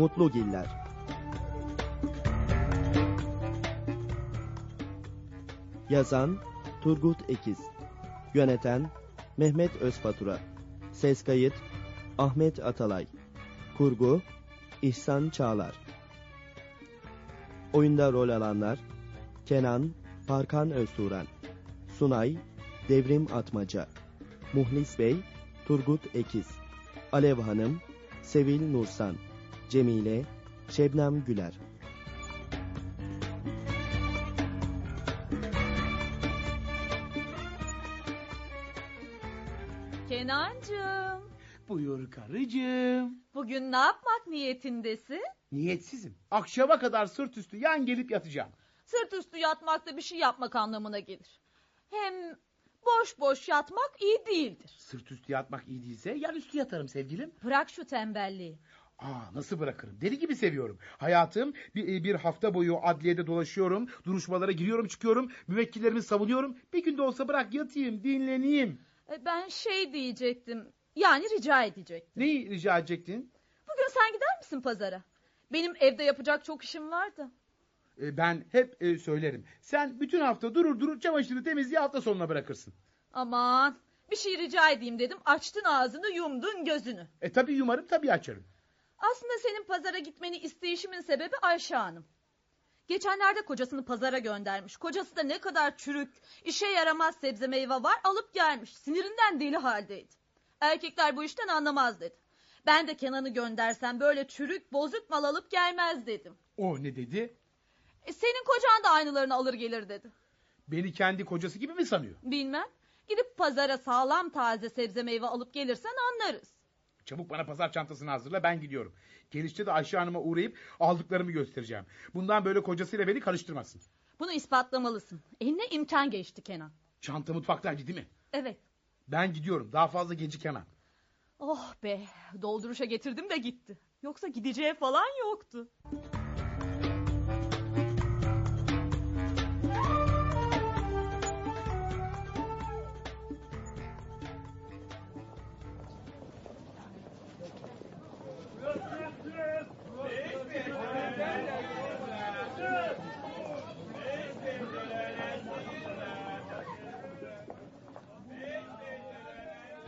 Mutlugiller Yazan Turgut Ekiz. Yöneten Mehmet Özfatura. Ses kayıt Ahmet Atalay. Kurgu İhsan Çağlar. Oyunda rol alanlar Kenan Parkan Öztuğran Sunay Devrim Atmaca. Muhlis Bey Turgut Ekiz. Alev Hanım Sevil Nursan Cemile Şebnem Güler Kenancığım, Buyur karıcığım. bugün ne yapmak niyetindesin? Niyetsizim. Akşama kadar sırt üstü yan gelip yatacağım. Sırt üstü yatmakta bir şey yapmak anlamına gelir. Hem boş boş yatmak iyi değildir. Sırt üstü yatmak iyi değilse yan üstü yatarım sevgilim. Bırak şu tembelliği. Aa nasıl bırakırım? Deli gibi seviyorum. Hayatım bir, bir hafta boyu adliyede dolaşıyorum. Duruşmalara giriyorum çıkıyorum. Müvekkillerimi savunuyorum. Bir günde olsa bırak yatayım dinleneyim. E, Ben şey diyecektim, yani rica edecektim. Neyi rica edecektin? Bugün sen gider misin pazara? Benim evde yapacak çok işim vardı. Ee, ben hep e, söylerim. Sen bütün hafta durur durur çamaşırı temizliği hafta sonuna bırakırsın. Aman, bir şey rica edeyim dedim, açtın ağzını yumdun gözünü. E tabii yumarım tabii açarım. Aslında senin pazara gitmeni isteyişimin sebebi Ayşe Hanım. Geçenlerde kocasını pazara göndermiş. Kocası da ne kadar çürük, işe yaramaz sebze meyve var alıp gelmiş. Sinirinden deli haldeydi. Erkekler bu işten anlamaz dedi. Ben de Kenan'ı göndersem böyle çürük, bozuk mal alıp gelmez dedim. O ne dedi? E, senin kocan da aynılarını alır gelir dedi. Beni kendi kocası gibi mi sanıyor? Bilmem. Gidip pazara sağlam taze sebze meyve alıp gelirsen anlarız. Çabuk bana pazar çantasını hazırla ben gidiyorum. Gelişte de Ayşe Hanım'a uğrayıp aldıklarımı göstereceğim. Bundan böyle kocasıyla beni karıştırmasın. Bunu ispatlamalısın. Eline imkan geçti Kenan. Çanta mutfaktaydı değil mi? Evet. Ben gidiyorum. Daha fazla gecikemem. Oh be, dolduruşa getirdim de gitti. Yoksa gideceği falan yoktu.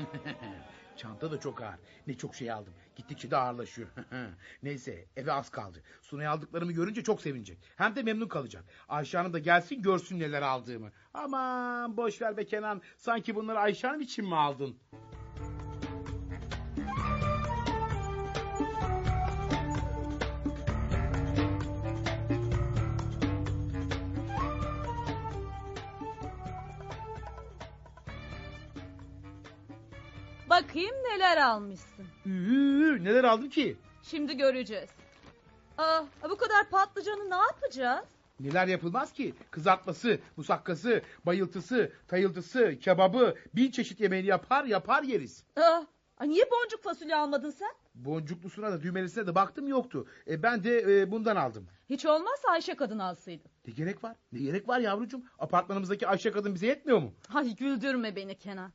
Çanta da çok ağır. Ne çok şey aldım. Gittikçe de ağırlaşıyor. Neyse eve az kaldı. Sunay aldıklarımı görünce çok sevinecek. Hem de memnun kalacak. Ayşe Hanım da gelsin görsün neler aldığımı. Aman boş ver be Kenan. Sanki bunları Ayşe Hanım için mi aldın? Bakayım neler almışsın. Üü, neler aldın ki? Şimdi göreceğiz. Aa, bu kadar patlıcanı ne yapacağız? Neler yapılmaz ki? Kızartması, musakkası, bayıltısı, tayıltısı, kebabı, bin çeşit yemeğini yapar yapar yeriz. Aa, ay niye boncuk fasulye almadın sen? Boncuklusuna da düğmelisine de baktım yoktu. E, ben de e, bundan aldım. Hiç olmazsa Ayşe kadın alsaydı. Ne gerek var? Ne gerek var yavrucuğum? Apartmanımızdaki Ayşe kadın bize yetmiyor mu? Ay güldürme beni Kenan.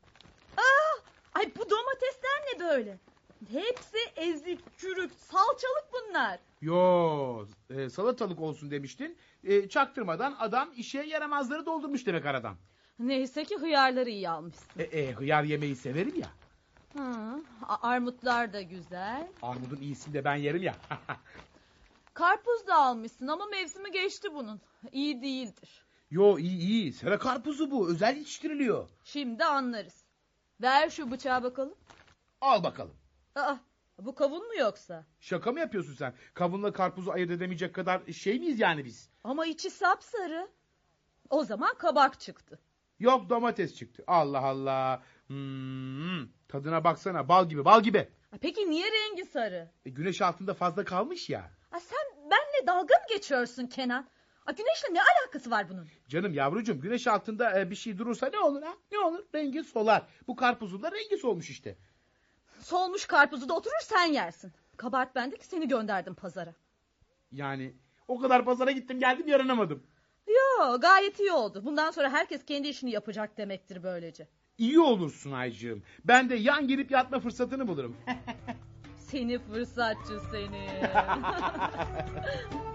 Ay bu domatesler ne böyle? Hepsi ezik, çürük, salçalık bunlar. Yo, e, salatalık olsun demiştin. E, çaktırmadan adam işe yaramazları doldurmuş demek aradan. Neyse ki hıyarları iyi almışsın. E, e, hıyar yemeyi severim ya. Hı, a- armutlar da güzel. Armudun iyisini de ben yerim ya. Karpuz da almışsın ama mevsimi geçti bunun. İyi değildir. Yo iyi iyi. Sera karpuzu bu. Özel yetiştiriliyor. Şimdi anlarız. Ver şu bıçağı bakalım. Al bakalım. Aa, bu kavun mu yoksa? Şaka mı yapıyorsun sen? Kavunla karpuzu ayırt edemeyecek kadar şey miyiz yani biz? Ama içi sapsarı. O zaman kabak çıktı. Yok domates çıktı. Allah Allah. Hmm, tadına baksana bal gibi bal gibi. Peki niye rengi sarı? E, güneş altında fazla kalmış ya. Ay, sen benle dalga mı geçiyorsun Kenan? Ay, güneşle ne alakası var bunun? Canım yavrucuğum güneş altında e, bir şey durursa ne olur ha? Ne olur? Rengi solar. Bu karpuzun da rengi solmuş işte. Solmuş karpuzu da oturur sen yersin. Kabahat bende ki seni gönderdim pazara. Yani o kadar pazara gittim geldim yaranamadım. Yo gayet iyi oldu. Bundan sonra herkes kendi işini yapacak demektir böylece. İyi olursun Aycığım. Ben de yan gelip yatma fırsatını bulurum. Seni fırsatçı seni.